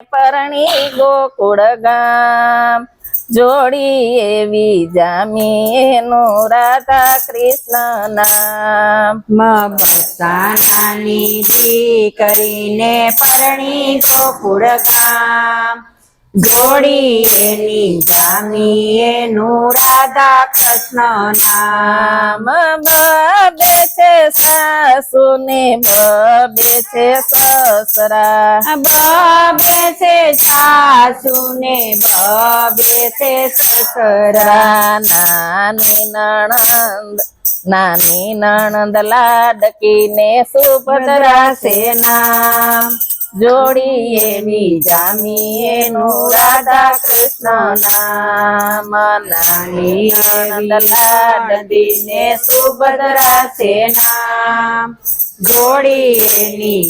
પરણી ગોકુળ ગામ. જોડી એવી જામી એનું રાધા કૃષ્ણ નામ મબસાનાની દીકરીને પરણી ગોકુળ ગામ. જોડી એની જામી એનું રાધા કૃષ્ણ નામ બબે છે સાસુ ને બબે છે સસરા. બબે છે સાસુ ને બબે છે સસરા. નાની નણંદ નાની નણંદ લાડકીને સુભદ્રા છે નામ જોડી એવી જામી રાધા કૃષ્ણ નામ નાની નણંદ લાડકી ને સુભદ્રા છે નામ જોડી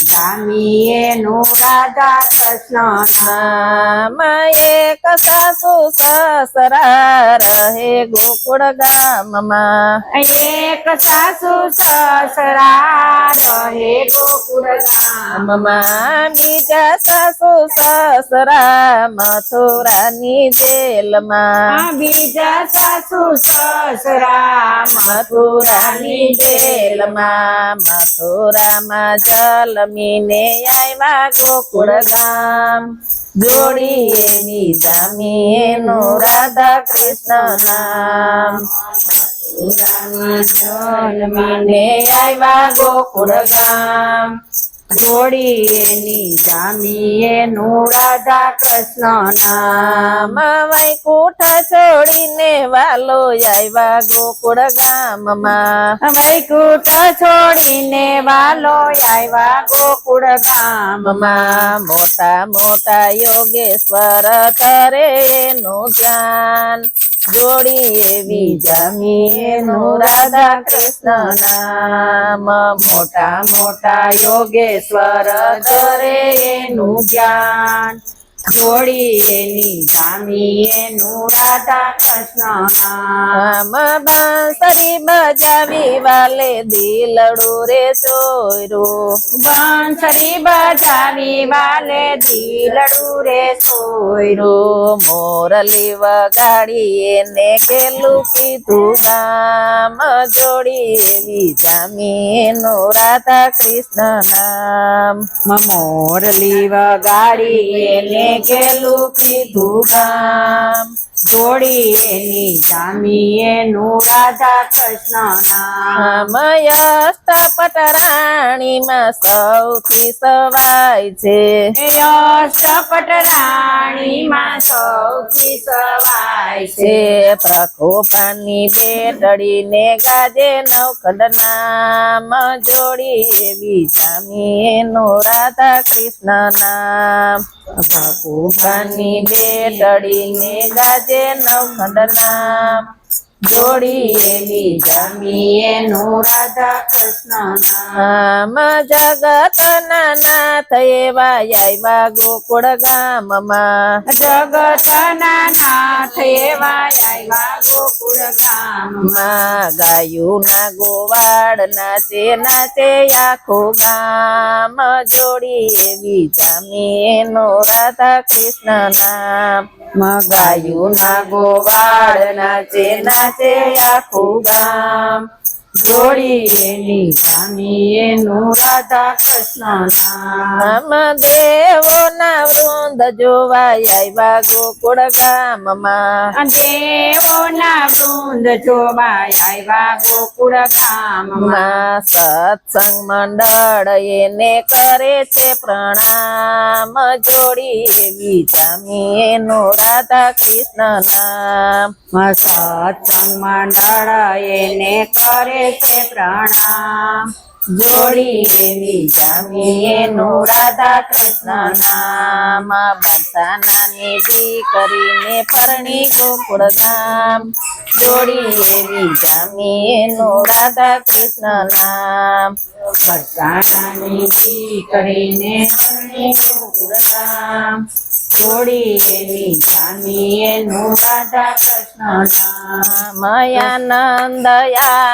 નો રાધા કૃષ્ણ નામ એક સાસુ સસરા રહે ગોકુળ ગામમાં. એક સાસુ સસરા રહે ગોકુળ ગામમાં. બીજા સાસુ સસરા મથુરાની જેલમાં. બીજા સાસુ સસરા મથુરાની જેલમાં. મથુરામાં જલમીને આવ્યા ગોકુળ ગામ જોડી એવી જામી એનું રાધા કૃષ્ણ નામ જલમીને આવ્યા ગોકુળ જોડી એની જામી એનું રાધા કૃષ્ણ નામ વૈકુંઠ છોડીને વાલો આવ્યા ગોકુળ ગામમાં. વૈકુંઠ છોડીને વાલો આવ્યા ગોકુળ ગામ ગામમાં. મોટા મોટા યોગેશ્વર તરે એનું ધ્યાન. જોડી એવી જામી રાધા કૃષ્ણ નામ. મોટા મોટા યોગેશ્વર તરે એનું ધ્યાન. જોડી એની જામી એનું રાધા કૃષ્ણ નામ નામ બાંસરી બજાવી વાલે દિલડું રે ચોર્યું બાંસરી બજાવી વાલે દિલડું રે સોયરું. મોરલી વગાડી એને કેલું કીધું ગામ જોડી એવી જામી એનું રાધા કૃષ્ણ નામ મોરલી વગાડી એને કેલું કીધું ગામ જોડી એની જામી એનું રાધા કૃષ્ણ નામ પટરાણી રાણીમાં સૌથી સવાય છે. અષ્ટપટ રાણીમાં સૌથી સવાય છે. પ્રકોપાની પ્રકોપાની બેટડીને ગાજે નવખંડ નામ જોડી એવી જામી એનું રાધા કૃષ્ણ નામ ભગવાનની બેટડીને ગાજે નવખંડ નામ જોડી એવી જામી રાધા કૃષ્ણ નામ નામ જગતના નાથ એવા આવ્યા ગોકુળ ગામમાં. જગતના નાથ એવા આવ્યા ગોકુળ ગામમાં ગાયું ના ગોવાળ નાચે નાચે આખું ગામ જોડી એવી નો રાધા કૃષ્ણ નામ ગાયું ના ગોવાડ નાચે નાચે આખું ગામ જોડી એની જામી એનું રાધા કૃષ્ણ નામ ના વૃંદ જોવા આવ્યા ગોકુળ ગામમાં દેવોના વૃંદ જોવાય આવ્યા ગોકુળ ગામમાં સત્સંગ મંડળ એને કરે છે પ્રણામ. જોડી એવી જામી એનો રાધા કૃષ્ણ નામ સત્સંગ મંડળ એને કરે છે પ્રણામ. જોડી એવી જામી એનો રાધા કૃષ્ણ નામ બંધાનાની દીકરીને પરણી ગોકુળ ધામ જોડી એવી જામી એનો રાધા કૃષ્ણ નામ. વરસાણાની દીકરીને પરણી ગોકુળ ધામ જોડી એની જામી એનું રાધા કૃષ્ણ નામ. મયાનંદયા